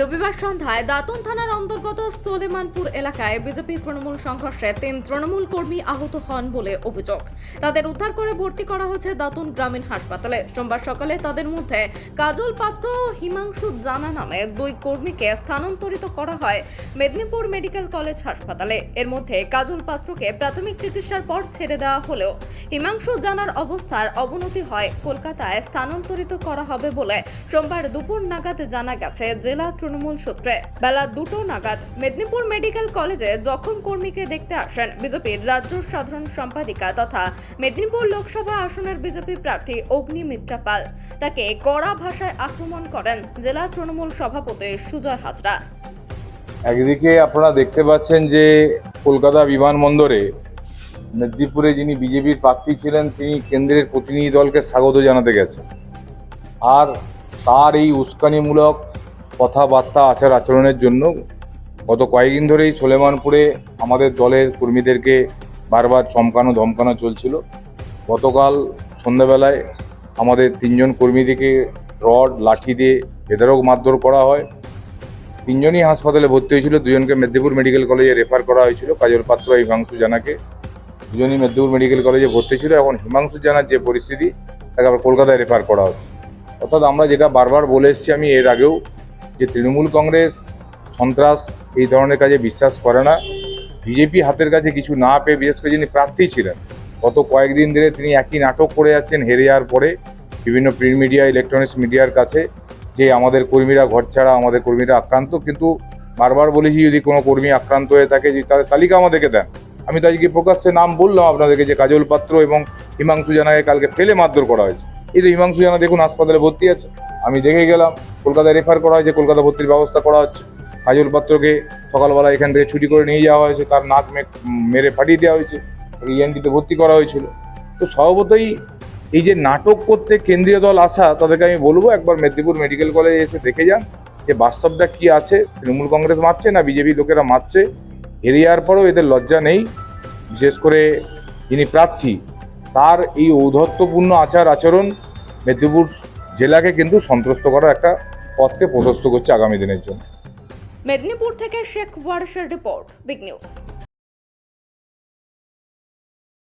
রবিবার সন্ধ্যায় দাতন থানার অন্তর্গত সোলেমানপুর এলাকায় বিজেপি তৃণমূল সংঘর্ষে তিন তৃণমূল কর্মী আহত হন বলে অভিযোগ। তাদের উদ্ধার করে ভর্তি করা হয়েছে দাতুন গ্রামীণ হাসপাতালে। সোমবার সকালে তাদের মধ্যে কাজল পাত্র, হিমাংশু জানা নামে দুই কর্মীকে স্থানান্তরিত করা হয় মেদিনীপুর মেডিকেল কলেজ হাসপাতালে। এর মধ্যে কাজল পাত্রকে প্রাথমিক চিকিৎসার পর ছেড়ে দেওয়া হলেও হিমাংশু জানার অবস্থার অবনতি হয়। কলকাতায় স্থানান্তরিত করা হবে বলে সোমবার দুপুর নাগাদ জানা গেছে। জেলা তৃণমূল সূত্রে। বেলা দুটো নাগাদ মেদিনীপুর মেডিকেল কলেজে জখম কর্মীকে দেখতে আসেন বিজেপির রাজ্য সাধারণ সম্পাদিকা তথা মেদিনীপুর লোকসভা আসনের বিজেপি প্রার্থী অগ্নিমিত্রা পাল। তাকে কড়া ভাষায় আক্রমণ করেন জেলা তৃণমূল সভাপতি সুজয় হাজরা। একদিকে আপনারা দেখতে পাচ্ছেন যে কলকাতা বিমানবন্দরে মেদিনীপুরে যিনি বিজেপির প্রার্থী ছিলেন, তিনি কেন্দ্রের প্রতিনিধি দলকে স্বাগত জানাতে গেছেন। আর তার এই উস্কানিমূলক কথাবার্তা, আচার আচরণের জন্য গত কয়েকদিন ধরেই সোলেমানপুরে আমাদের দলের কর্মীদেরকে বারবার চমকানো, ধমকানো চলছিল। গতকাল সন্ধ্যাবেলায় আমাদের তিনজন কর্মীদেরকে রড, লাঠি দিয়ে বেদরক মারধর করা হয়। তিনজনই হাসপাতালে ভর্তি হয়েছিল, দুজনকে মেদিনীপুর মেডিকেল কলেজে রেফার করা হয়েছিল, কাজল পাত্র, হিমাংশু জানাকে। দুজনই মেদিনীপুর মেডিকেল কলেজে ভর্তি ছিল, এখন হিমাংশু জানার যে পরিস্থিতি, তাকে আবার কলকাতায় রেফার করা হচ্ছে। অর্থাৎ আমরা যেটা বারবার বলে এসেছি, আমি এর আগেও যে তৃণমূল কংগ্রেস, সন্ত্রাস এই ধরনের কাজে বিশ্বাস করে না। বিজেপি হাতের কাছে কিছু না পেয়ে বিশেষ করে যিনি প্রার্থী ছিলেন, গত কয়েকদিন ধরে তিনি একই নাটক করে যাচ্ছেন হেরে যাওয়ার পরে বিভিন্ন প্রিন্ট মিডিয়া, ইলেকট্রনিক্স মিডিয়ার কাছে, যে আমাদের কর্মীরা ঘর ছাড়া, আমাদের কর্মীরা আক্রান্ত। কিন্তু বারবার বলেছি, যদি কোনো কর্মী আক্রান্ত হয়ে থাকে, যদি তাদের তালিকা আমাদেরকে দেন। আমি তো আজকে প্রকাশ্যে নাম বললাম আপনাদেরকে যে কাজল পাত্র এবং হিমাংশু জানাকে কালকে ফেলে মারধর করা হয়েছে। এই তো হিমাংশু জানা দেখুন হাসপাতালে ভর্তি আছে। আমি দেখে গেলাম কলকাতায় রেফার করা হয়েছে, কলকাতা ভর্তির ব্যবস্থা করা হচ্ছে। কাজল পাত্রকে সকালবেলা এখান থেকে ছুটি করে নিয়ে যাওয়া হয়েছে, তার নাক মেরে ফাটিয়ে দেওয়া হয়েছে ইএনটিতে ভর্তি করা হয়েছিল। তো স্বভাবতই এই যে নাটক করতে কেন্দ্রীয় দল আসা, তাদেরকে আমি বলব একবার মেদিনীপুর মেডিকেল কলেজে এসে দেখে যান যে বাস্তবটা কি আছে। তৃণমূল কংগ্রেস মারছে না বিজেপি লোকেরা মারছে, হেরে যাওয়ার পরেও এদের লজ্জা নেই। বিশেষ করে যিনি প্রার্থী, তার এই ঔদ্ধত্যপূর্ণ আচার আচরণ মেদিনীপুর জেলাকে কিন্তু সন্ত্রস্ত করার একটা পথকে প্রশস্ত করছে আগামী দিনের জন্য। মেদিনীপুর থেকে শেখ ওয়ারসের রিপোর্ট বিগ নিউজ।